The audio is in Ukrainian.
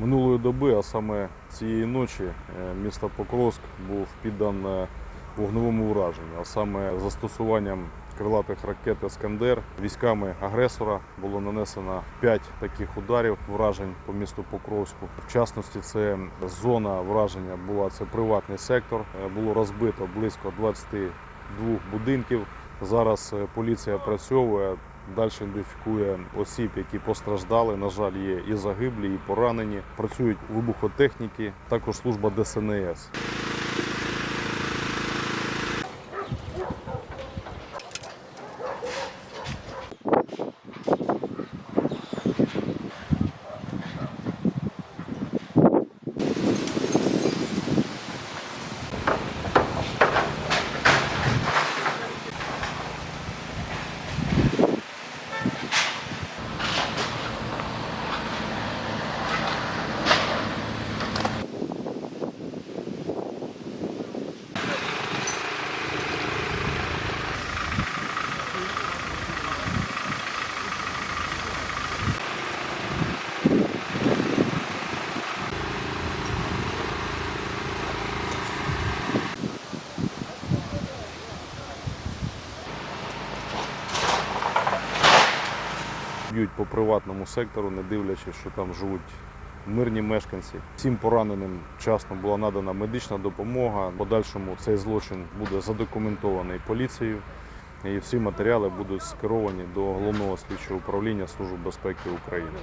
Минулої доби, а саме цієї ночі, е, місто Покровськ був піддан вогневому ураженню, а саме застосуванням крилатих ракет Іскандер військами агресора було нанесено 5 таких ударів вражень по місту Покровську. В частності, це зона враження була це приватний сектор. Е, Було розбито близько 22 будинків. Зараз е, поліція працьовує. Далі ідентифікує осіб, які постраждали. На жаль, є і загиблі, і поранені. Працюють вибухотехніки, також служба ДСНС. Б'ють по приватному сектору, не дивлячись, що там живуть мирні мешканці. Всім пораненим вчасно була надана медична допомога. В подальшому цей злочин буде задокументований поліцією. І всі матеріали будуть скеровані до головного слідчого управління Служби безпеки України.